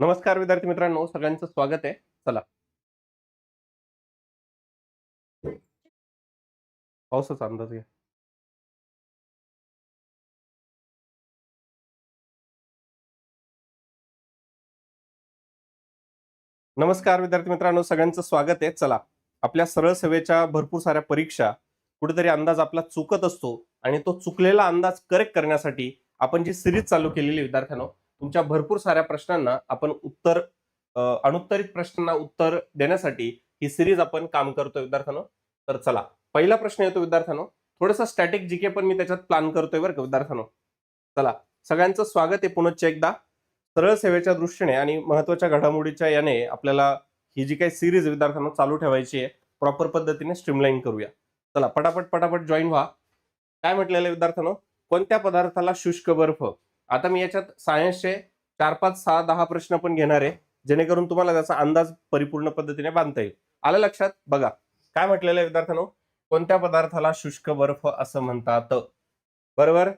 नमस्कार विद्यार्थी मित्रांनो सगळ्यांचं स्वागत आहे. चला. पावसाचा अंदाज घ्या. नमस्कार विद्यार्थी मित्रांनो सगळ्यांचं स्वागत आहे. चला. आपल्या सरळ सेवेच्या भरपूर साऱ्या परीक्षा कुठेतरी अंदाज आपला चुकत असतो आणि तो चुकलेला अंदाज करेक्ट करण्यासाठी आपण जी सिरीज चालू केलेली विद्यार्थ्यांनो तुमच्या भरपूर साऱ्या प्रश्नांना आपण उत्तर अनुत्तरित प्रश्नांना उत्तर देण्यासाठी ही सिरीज आपण काम करतोय विद्यार्थ्यांनो. तर चला पहिला प्रश्न येतो विद्यार्थ्यांनो. थोडंसं स्टॅटिक जीके पण मी त्याच्यात प्लॅन करतोय बरं का विद्यार्थ्यांनो. चला सगळ्यांचं स्वागत आहे पुनश्च एकदा. सरळ सेवेच्या दृष्टीने आणि महत्त्वाच्या घडामोडीच्या याने आपल्याला ही जी काही सिरीज विद्यार्थ्यांना चालू ठेवायची आहे प्रॉपर पद्धतीने स्ट्रीमलाईन करूया. चला पटापट पटापट जॉईन व्हा. काय म्हटलेलं आहे विद्यार्थ्यांनो? कोणत्या पदार्थाला शुष्क बर्फ? आता मी याच्यात सायन्सचे चार पाच सहा दहा प्रश्न पण घेणार आहे जेणेकरून तुम्हाला त्याचा अंदाज परिपूर्ण पद्धतीने बांधता येईल. आलं लक्षात? बघा. काय म्हटलेलं आहे विद्यार्थ्यांनो? कोणत्या पदार्थाला शुष्क बर्फ असं म्हणतात? बरोबर?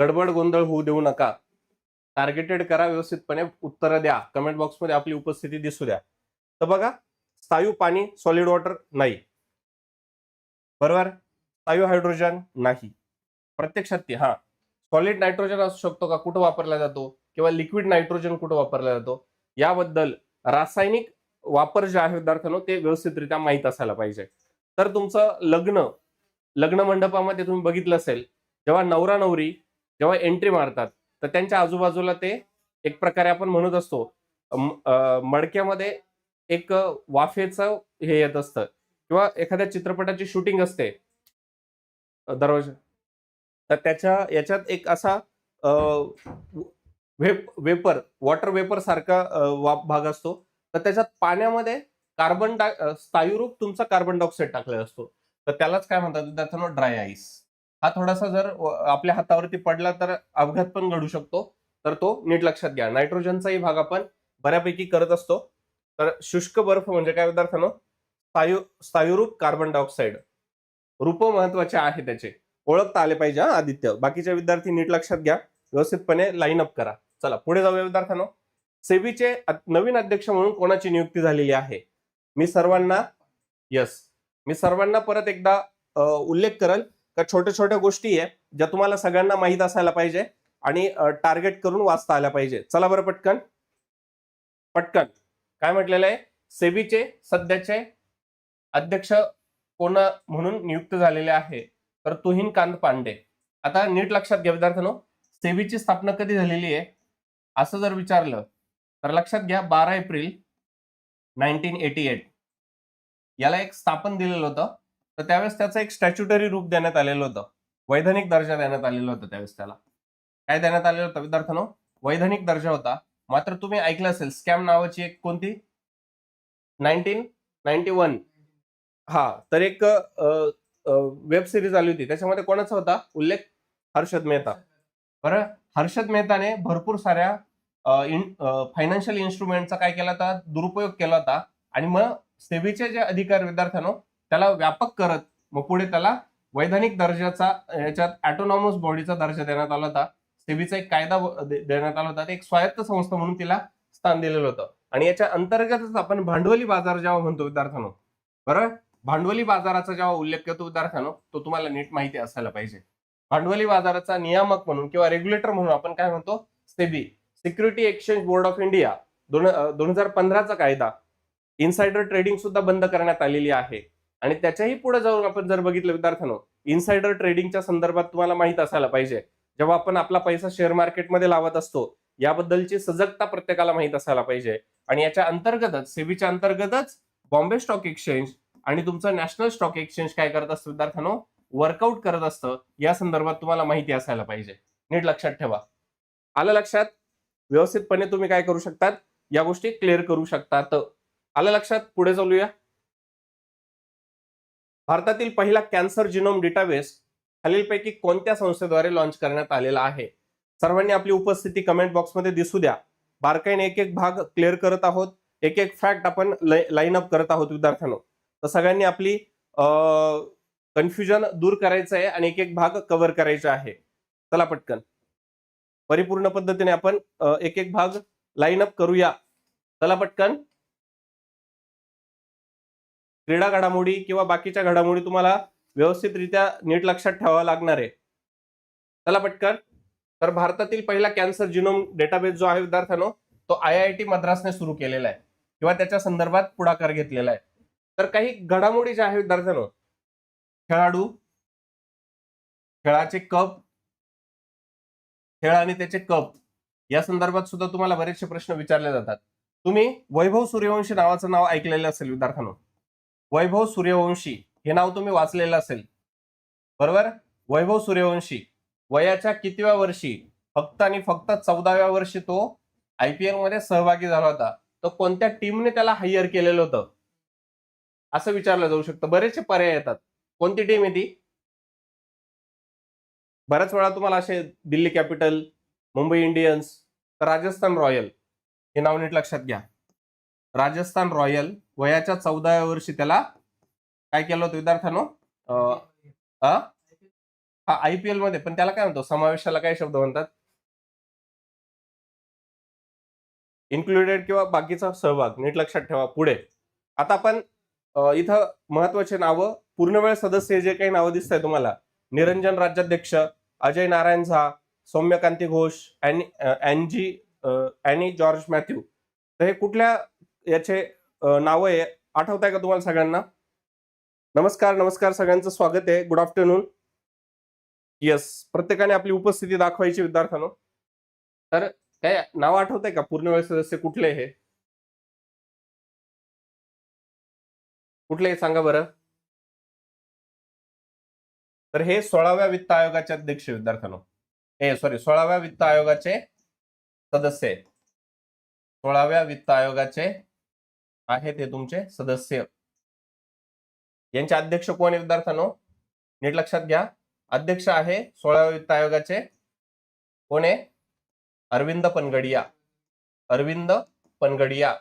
गडबड गोंधळ होऊ देऊ नका. टार्गेटेड करा व्यवस्थितपणे. उत्तरं द्या. कमेंट बॉक्समध्ये आपली उपस्थिती दिसू द्या. तर बघा स्थायू पाणी सॉलिड वॉटर नाही. बरोबर? स्थायू हायड्रोजन नाही. प्रत्यक्षात ते हा. सॉलिड नायट्रोजन असू शकतो का? कुठं वापरला जातो? किंवा लिक्विड नायट्रोजन कुठं वापरला जातो? याबद्दल रासायनिक वापर जे आहे विद्यार्थ्यांनो ते व्यवस्थितरित्या माहीत असायला पाहिजे. तर तुमचं लग्न लग्न मंडपामध्ये तुम्ही बघितलं असेल जेव्हा नवरा नवरी जेव्हा एंट्री मारतात तर त्यांच्या आजूबाजूला ते एक प्रकारे आपण म्हणत असतो मडक्यामध्ये एक वाफेचं हे येत असतं. किंवा एखाद्या चित्रपटाची शूटिंग असते. दरवाजा तर त्याच्या याच्यात एक असा वेप वेपर वॉटर वेपर सारखा भाग असतो. तर त्याच्यात पाण्यामध्ये कार्बन डाय अं, स्थायूरूप तुमचा कार्बन डायऑक्साईड टाकलेला असतो. तर त्यालाच काय म्हणतात विद्यार्थ्यांनो ड्राय आईस. हा थोडासा जर आपल्या हातावरती पडला तर अपघात पण घडू शकतो. तर तो नीट लक्षात घ्या. नायट्रोजनचाही भाग आपण बऱ्यापैकी करत असतो. तर शुष्क बर्फ म्हणजे काय विद्यार्थ्यांनो स्थायू स्थायूरूप कार्बन डायऑक्साईड. रूप महत्त्वाचे आहे त्याचे. ओळखता आले पाहिजे हा आदित्य. बाकीचे विद्यार्थी नीट लक्षात घ्या. व्यवस्थितपणे लाईन अप करा. चला पुढे जाऊया विद्यार्थ्यांनो. सेबीचे नवीन अध्यक्ष म्हणून कोणाची नियुक्ती झालेली आहे? मी सर्वांना यस मी सर्वांना परत एकदा उल्लेख करेल का छोट्या छोट्या गोष्टी आहे ज्या तुम्हाला सगळ्यांना माहीत असायला पाहिजे आणि टार्गेट करून वाचता आल्या पाहिजे. चला बरं पटकन. पटकन. काय म्हटलेलं आहे? सेबीचे सध्याचे अध्यक्ष कोण म्हणून नियुक्त झालेले आहे? तर तुहीन कांत पांडे. आता नीट लक्षात घ्या विद्यार्थ्यांनो सेबीची स्थापना कधी झालेली आहे? असं जर विचारलं तर लक्षात घ्या बारा एप्रिल नाईन्टीन एटी एट. याला एक स्थापन दिलेलं होतं तर त्यावेळेस त्याचं एक स्टॅच्युटरी रूप देण्यात आलेलं होतं. वैधानिक दर्जा देण्यात आलेला होता त्यावेळेस त्याला. काय देण्यात आलेलं होतं विद्यार्थ्यांनो? वैधानिक दर्जा होता. मात्र तुम्ही ऐकलं असेल स्कॅम नावाची एक कोणती? Nineteen ninety one. हा तर एक वेब सिरीज आली होती. त्याच्यामध्ये कोणाचा होता? उल्लेख हर्षद मेहता. बरं? हर्षद मेहताने भरपूर साऱ्या फायनान्शियल इन्स्ट्रुमेंटचा काय केला होता? दुरुपयोग केला होता. आणि मग सेवेचे जे अधिकार विद्यार्थ्यांनो त्याला व्यापक करत मग पुढे त्याला वैधानिक दर्जाचा याच्यात ऑटोनॉमस बॉडीचा दर्जा देण्यात आला होता. सेबीचा एक कायदा देण्यात आला होता. ते एक स्वायत्त संस्था म्हणून तिला स्थान दिलेलं होतं. आणि याच्या अंतर्गतच आपण भांडवली बाजार जेव्हा म्हणतो विद्यार्थ्यांनो. बरोबर भांडवली बाजाराचा जेव्हा उल्लेख करतो विद्यार्थ्यांनो तो तुम्हाला नीट माहिती असायला पाहिजे. भांडवली बाजाराचा नियामक म्हणून किंवा रेग्युलेटर म्हणून आपण काय म्हणतो? SEBI security exchange board of India दोन दोन हजार पंधराचा कायदा. इन्सायडर ट्रेडिंग सुद्धा बंद करण्यात आलेली आहे. आणि त्याच्याही पुढे जाऊन आपण जर बघितलं विद्यार्थ्यांनो इन्सायडर ट्रेडिंगच्या संदर्भात तुम्हाला माहीत असायला पाहिजे. जेव्हा आपण आपला पैसा शेअर मार्केटमध्ये लावत असतो याबद्दलची सजगता प्रत्येकाला माहीत असायला पाहिजे. आणि याच्या अंतर्गतच सेबीच्या अंतर्गतच बॉम्बे स्टॉक एक्सचेंज आणि तुमचं नॅशनल स्टॉक एक्सचेंज काय करत असतं विद्यार्थ्यांनो? वर्कआउट करत असतं. या संदर्भात तुम्हाला माहिती असायला पाहिजे. नीट लक्षात ठेवा. आलं लक्षात? व्यवस्थितपणे तुम्ही काय करू शकतात? या गोष्टी क्लिअर करू शकतात. आलं लक्षात? पुढे चालूया. भारतातील पहिला कॅन्सर जिनोम डेटाबेस खालीलपैकी कोणत्या संस्थेद्वारे लॉन्च करण्यात आलेला आहे? सर्वांनी आपली उपस्थिती कमेंट बॉक्समध्ये दिसू द्या. बारकाईने एक एक भाग क्लिअर करत आहोत. एक एक फॅक्ट आपण लाईन अप करत आहोत विद्यार्थ्यांनो. तर सगळ्यांनी आपली कन्फ्युजन दूर करायचं आहे आणि एक एक भाग कव्हर करायचा आहे. चला पटकन. परिपूर्ण पद्धतीने आपण एक एक भाग लाईन अप करूया. चला पटकन. क्रीडा घडामोडी किंवा बाकीच्या घडामोडी तुम्हाला व्यवस्थितरित्या नीट लक्षात ठेवावा लागणार आहे. चला पटकन. तर भारतातील पहिला कॅन्सर जिनोम डेटाबेस जो आहे विद्यार्थ्यांनो तो आय आय टी मद्रासने सुरू केलेला आहे. किंवा त्याच्या संदर्भात पुढाकार घेतलेला आहे. तर काही घडामोडी ज्या आहेत विद्यार्थ्यांनो खेळाडू खेळाचे कप खेळ आणि त्याचे कप या संदर्भात सुद्धा तुम्हाला बरेचसे प्रश्न विचारले जातात. तुम्ही वैभव सूर्यवंशी नावाचं नाव ऐकलेलं असेल विद्यार्थ्यांनो. वैभव सूर्यवंशी हे नाव तुम्ही वाचलेलं असेल. बरोबर? वैभव सूर्यवंशी वयाच्या कितव्या वर्षी फक्त आणि फक्त चौदाव्या वर्षी तो आयपीएलमध्ये सहभागी झाला होता. तर कोणत्या टीमने त्याला हायर केलेलं होतं? असं विचारलं जाऊ शकतं. बरेचसे पर्याय येतात. कोणती टीम आहे ती? बऱ्याच वेळा तुम्हाला असे दिल्ली कॅपिटल मुंबई इंडियन्स तर राजस्थान रॉयल हे नाव नीट लक्षात घ्या. राजस्थान रॉयल वयाच्या चौदाव्या वर्षी त्याला काय केलं होतं विद्यार्थ्यानो? हा आय पी एलमध्ये. पण त्याला काय म्हणतो? समावेशाला काय शब्द म्हणतात? इन्क्लुडेड किंवा बाकीचा सहभाग. नीट लक्षात ठेवा. पुढे. आता आपण इथं महत्त्वाचे नावं पूर्णवेळ सदस्य जे काही नावं दिसत आहे तुम्हाला निरंजन राज्याध्यक्ष अजय नारायण झा सौम्यकांती घोष अॅनी अँजी अॅनी जॉर्ज मॅथ्यू. तर हे कुठल्या याचे नावं आहे आठवत आहे का तुम्हाला सगळ्यांना? नमस्कार नमस्कार सगळ्यांचं स्वागत आहे. गुड आफ्टरनून येस प्रत्येकाने आपली उपस्थिती दाखवायची विद्यार्थ्यांनो. तर काय नाव आठवत आहे का? पूर्ण वेळ सदस्य कुठले हे? कुठले हे सांगा बरं. तर हे सोळाव्या वित्त आयोगाचे अध्यक्ष विद्यार्थ्यांनो. हे सॉरी सोळाव्या वित्त आयोगाचे सदस्य आहेत. सोळाव्या वित्त आयोगाचे आहेत हे तुमचे सदस्य. यांचे अध्यक्ष कोण आहे विद्यार्थ्यांनो? नीट लक्षात घ्या. अध्यक्ष आहे सोळाव्या वित्त आयोगाचे कोण आहे? Arvind Panagariya. Arvind Panagariya.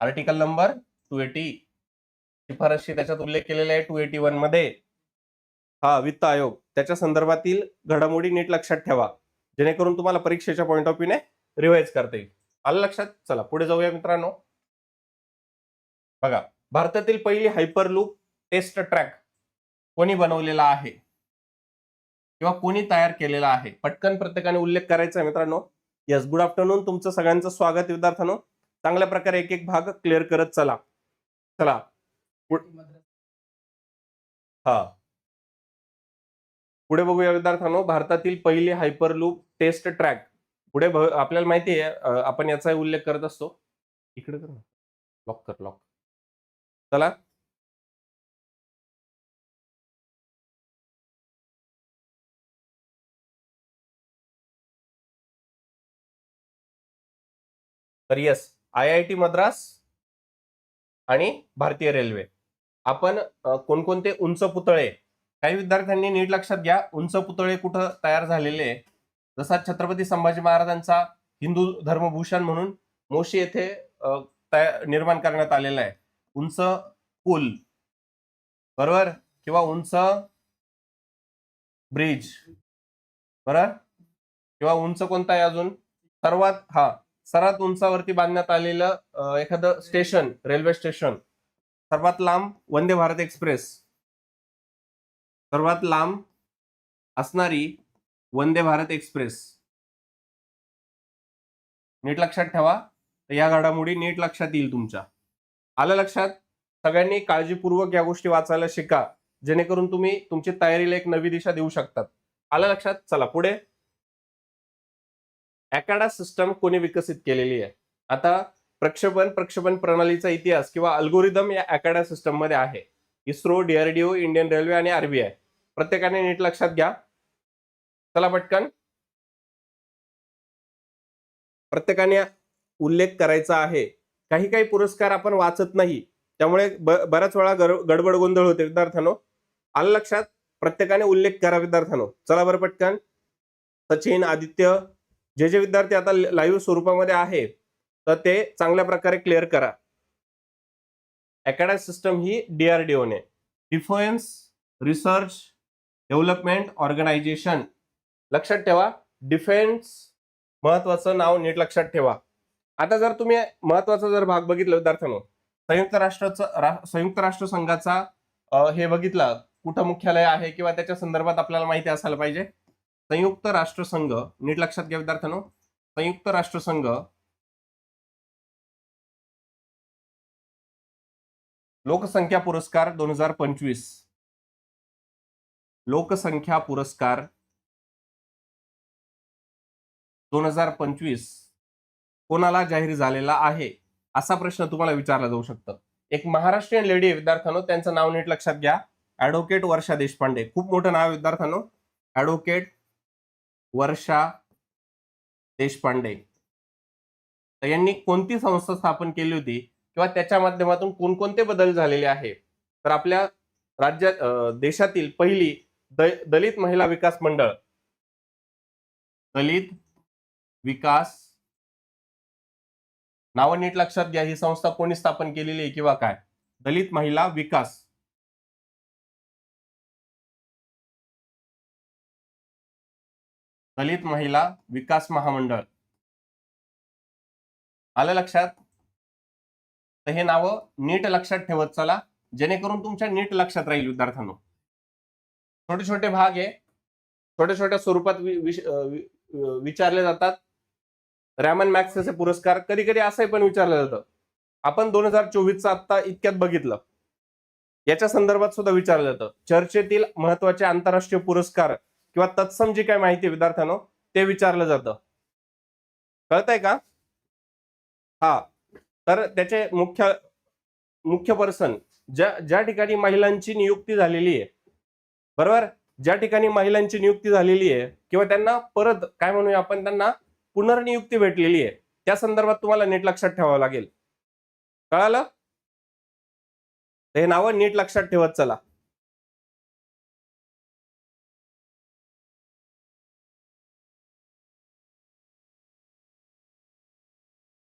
Article number two eighty शिफारशी त्याच्यात उल्लेख केलेला आहे टू एटी वनमध्ये. हा वित्त आयोग. त्याच्या संदर्भातील घडामोडी नीट लक्षात ठेवा. जेणेकरून तुम्हाला परीक्षेच्या पॉईंट ऑफ व्ह्यूने रिवाइज करता येईल. आलं लक्षात? चला पुढे जाऊया मित्रांनो. बघा भारतातील पहिली हायपरलूप टेस्ट ट्रॅक कोणी बनवलेला आहे? किंवा कोणी तयार केलेला आहे? पटकन प्रत्येकाने उल्लेख करायचा आहे मित्रांनो. यस गुड आफ्टरनून तुमचं सगळ्यांचं स्वागत विद्यार्थ्यांनो. चांगल्या प्रकारे एक एक भाग क्लिअर करत चला. चला. हा. पुढे बघूया विद्यार्थ्यांनो भारतातील पहिली हायपरलूप टेस्ट ट्रॅक. पुढे आपल्याला माहिती आहे आपण याचा उल्लेख करत असतो. इकडे कर लॉक कर लॉक. चला. तर yes I I T Madras आणि भारतीय रेल्वे. आपण कोणकोणते उंच पुतळे काही विद्यार्थ्यांनी नीट लक्षात घ्या उंच पुतळे कुठं तयार झालेले आहे जसा छत्रपती संभाजी महाराजांचा हिंदू धर्मभूषण म्हणून मोशी येथे निर्माण करण्यात आलेला आहे. उंच पूल. बरोबर? किंवा उंच ब्रिज. बरोबर? किंवा उंच कोणता आहे अजून? सर्वात हा सर्वात उंचावरती बांधण्यात आलेलं एखादं स्टेशन रेल्वे स्टेशन. सर्वात लांब वंदे भारत एक्सप्रेस. सर्वात लांब असणारी वंदे भारत एक्सप्रेस. नीट लक्षात ठेवा. तर या घडामोडी नीट लक्षात येईल तुमच्या. आलं लक्षात? सगळ्यांनी काळजीपूर्वक या गोष्टी वाचायला शिका. जेणेकरून तुम्ही तुमची तयारीला एक नवी दिशा देऊ शकतात. आलं लक्षात? चला पुढे. अकॅडा सिस्टम कोणी विकसित केलेली आहे. आता प्रक्षेपण प्रक्षेपण प्रणालीचा इतिहास किंवा अल्गोरिदम या अकॅडा सिस्टममध्ये आहे. इस्रो डीआरडीओ इंडियन रेल्वे आणि आरबीआय प्रत्येकाने नीट लक्षात घ्या. चला पटकन. प्रत्येकाने उल्लेख करायचा आहे. काही काही पुरस्कार आपण वाचत नाही. त्यामुळे ब- बऱ्याच वेळा गडबड गोंधळ होते विद्यार्थ्यांनो. आलं लक्षात? प्रत्येकाने उल्लेख करा विद्यार्थ्यानो. चला बरं पटकन. सचिन आदित्य जे जे विद्यार्थी आता लाईव्ह स्वरूपामध्ये आहे तर ते चांगल्या प्रकारे क्लिअर करा. अकॅडा सिस्टम ही डीआरडीओने डिफेन्स रिसर्च डेव्हलपमेंट ऑर्गनायझेशन लक्षात ठेवा डिफेन्स महत्वाचं नाव नीट लक्षात ठेवा. आता जर तुम्ही महत्त्वाचा जर भाग बघितला विद्यार्थ्यांनो संयुक्त राष्ट्राचं रा- संयुक्त राष्ट्र संघाचा हे बघितलं कुठं मुख्यालय आहे किंवा त्याच्या संदर्भात आपल्याला माहिती असायला पाहिजे? संयुक्त राष्ट्रसंघ नीट लक्षात घ्या विद्यार्थ्यांनो. संयुक्त राष्ट्रसंघ लोकसंख्या पुरस्कार दोन हजार पंचवीस. लोकसंख्या पुरस्कार दोन हजार पंचवीस कोणाला जाहीर झालेला आहे? असा प्रश्न तुम्हाला विचारला जाऊ शकतो. एक महाराष्ट्रीयन लेडी आहे विद्यार्थ्यांनो त्यांचं नाव नीट लक्षात घ्या. ऍडव्होकेट वर्षा देशपांडे. खूप मोठं नाव आहे विद्यार्थ्यांनो. ऍडव्होकेट वर्षा देशपांडे. तर यांनी कोणती संस्था स्थापन केली होती? किंवा त्याच्या माध्यमातून कोणकोणते बदल झालेले आहे? तर आपल्या राज्यात देशातील पहिली द- दलित महिला विकास मंडळ. दलित विकास. नावं नीट लक्षात घ्या. ही संस्था कोणी स्थापन केलेली आहे किंवा काय? दलित महिला विकास. दलित महिला विकास महामंडळ. आलं लक्षात? तर हे नाव नीट लक्षात ठेवत चला जेणेकरून तुमच्या नीट लक्षात राहील विद्यार्थ्यांनो. छोटे छोटे भाग आहे छोट्या छोट्या स्वरूपात विचारले जातात. रॅमन मॅक्सचे पुरस्कार कधी कधी असंही पण विचारलं जातं. आपण दोन हजार चोवीसचा आत्ता इतक्यात बघितलं. याच्या संदर्भात सुद्धा विचारलं जातं. चर्चेतील महत्त्वाचे आंतरराष्ट्रीय पुरस्कार किंवा तत्सम जी काय माहिती आहे विद्यार्थ्यांनो ते विचारलं जातं. कळतंय का? हा. तर त्याचे मुख्य मुख्य पर्सन ज्या ज्या ठिकाणी महिलांची नियुक्ती झालेली आहे बरोबर? ज्या ठिकाणी महिलांची नियुक्ती झालेली आहे किंवा त्यांना परत काय म्हणूया आपण त्यांना पुनर्नियुक्ती भेटलेली आहे त्या संदर्भात तुम्हाला नीट लक्षात ठेवावं लागेल. कळालं? हे नावं नीट लक्षात ठेवत चला.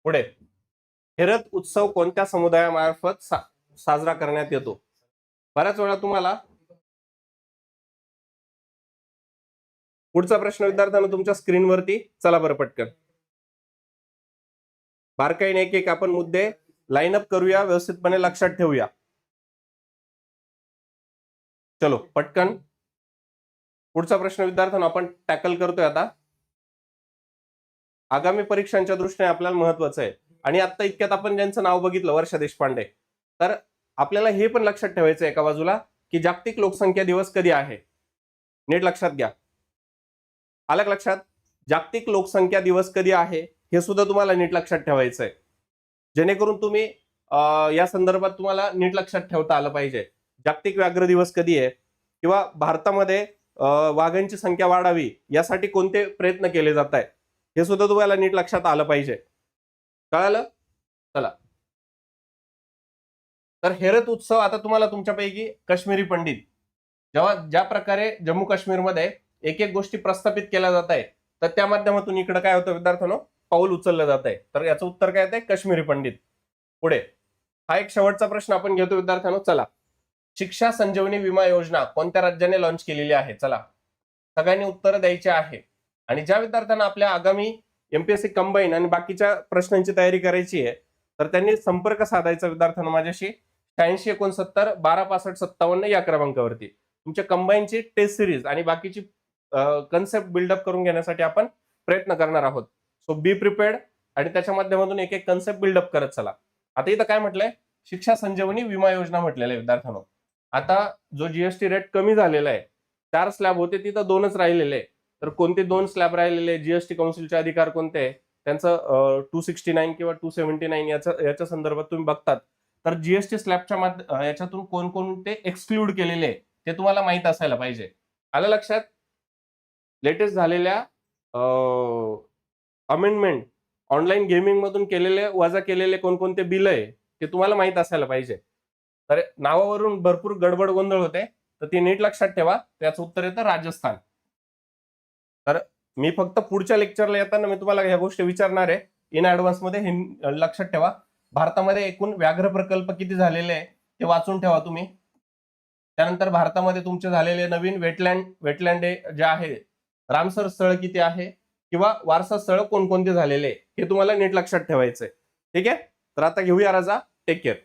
पुढे. हेरत उत्सव कोणत्या समुदायामार्फत सा- साजरा करण्यात येतो? बऱ्याच वेळा तुम्हाला पुढचा प्रश्न विद्यार्थ्यांना तुमच्या स्क्रीनवरती. चला बरं पटकन. बारकाईने एक एक आपण मुद्दे लाईन अप करूया व्यवस्थितपणे लक्षात ठेवूया. चलो पटकन. पुढचा प्रश्न विद्यार्थ्यांना आपण टॅकल करतोय आता. आगामी परीक्षांच्या दृष्टीने आपल्याला महत्वाचं आहे. आणि आता इतक्यात आपण ज्यांचं नाव बघितलं वर्षा देशपांडे. तर आपल्याला हे पण लक्षात ठेवायचं एका बाजूला की जागतिक लोकसंख्या दिवस कधी आहे? नीट लक्षात घ्या. आलं लक्षात? जागतिक लोकसंख्या दिवस कधी आहे? हे सुद्धा तुम्हाला नीट लक्षात ठेवायचं आहे. जेणेकरून तुम्ही या संदर्भात तुम्हाला नीट लक्षात ठेवता आलं पाहिजे. जागतिक व्याघ्र दिवस कधी आहे? किंवा भारतामध्ये वाघांची संख्या वाढावी यासाठी कोणते प्रयत्न केले जात आहेत? हे सुद्धा तुम्हाला नीट लक्षात आलं पाहिजे. कळालं? चला. तर हेरत उत्सव आता तुम्हाला तुमच्यापैकी काश्मीरी पंडित. जेव्हा ज्या प्रकारे जम्मू काश्मीरमध्ये एक एक गोष्टी प्रस्थापित केल्या जात आहे तर त्या माध्यमातून इकडे काय होतं विद्यार्थ्यांनो? पाऊल उचललं जात आहे. तर याचं उत्तर काय आहे काश्मीरी पंडित. पुढे. हा एक शेवटचा प्रश्न आपण घेतो विद्यार्थ्यांनो. चला. शिक्षा संजीवनी विमा योजना कोणत्या राज्याने लॉन्च केलेली आहे? चला. सगळ्यांनी उत्तर द्यायची आहे. आणि ज्या विद्यार्थ्यांना आपल्या आगामी एमपीएससी कंबाईन आणि बाकीच्या प्रश्नांची तयारी करायची आहे तर त्यांनी संपर्क साधायचा विद्यार्थ्यांना माझ्याशी. शहाऐंशी एकोणसत्तर बारा पासष्ट सत्तावन्न या क्रमांकावरती. तुमच्या कंबाईनची टेस्ट सिरीज आणि बाकीची कन्सेप्ट बिल्डअप करून घेण्यासाठी आपण प्रयत्न करणार आहोत. सो बी प्रिपेअर्ड आणि त्याच्या माध्यमातून एक एक कन्सेप्ट बिल्डअप करत चला. आता इथं काय म्हटलंय? शिक्षा संजीवनी विमा योजना म्हटलेल्या आहे विद्यार्थ्यांनो. आता जो जीएसटी रेट कमी झालेला आहे चार स्लॅब होते तिथं दोनच राहिलेले आहे. तर कोणते दोन स्लॅब राहिलेले जीएसटी काउन्सिलचे अधिकार कोणते त्यांचं टू सिक्स्टी नाईन किंवा टू सेव्हन्टी नाईन याचा याच्या संदर्भात तुम्ही बघतात. तर जीएसटी स्लॅबच्या याच्यातून कोणकोणते एक्सक्लूड केलेले आहे ते तुम्हाला माहीत असायला पाहिजे. आलं लक्षात? लेटेस्ट झालेल्या अमेंडमेंट ऑनलाईन गेमिंग मधून केलेले वजा केलेले कोणकोणते बिल आहे ते तुम्हाला माहीत असायला पाहिजे. तर नावावरून भरपूर गडबड गोंधळ होते तर ती नीट लक्षात ठेवा त्याचं उत्तर येतं राजस्थान. तर मी फक्त पुढच्या लेक्चरला येताना मी तुम्हाला ह्या गोष्टी विचारणार आहे. इन ऍडव्हान्समध्ये हे लक्षात ठेवा. भारतामध्ये एकूण व्याघ्र प्रकल्प किती झालेले आहे ते वाचून ठेवा तुम्ही. त्यानंतर भारतामध्ये तुमचे झालेले नवीन वेटलँड वेटलँड जे आहे रामसर स्थळ किती आहे किंवा वारसा स्थळ कोणकोणते झालेले आहे हे तुम्हाला नीट लक्षात ठेवायचंय. ठीक आहे? तर आता घेऊया राजा. Take care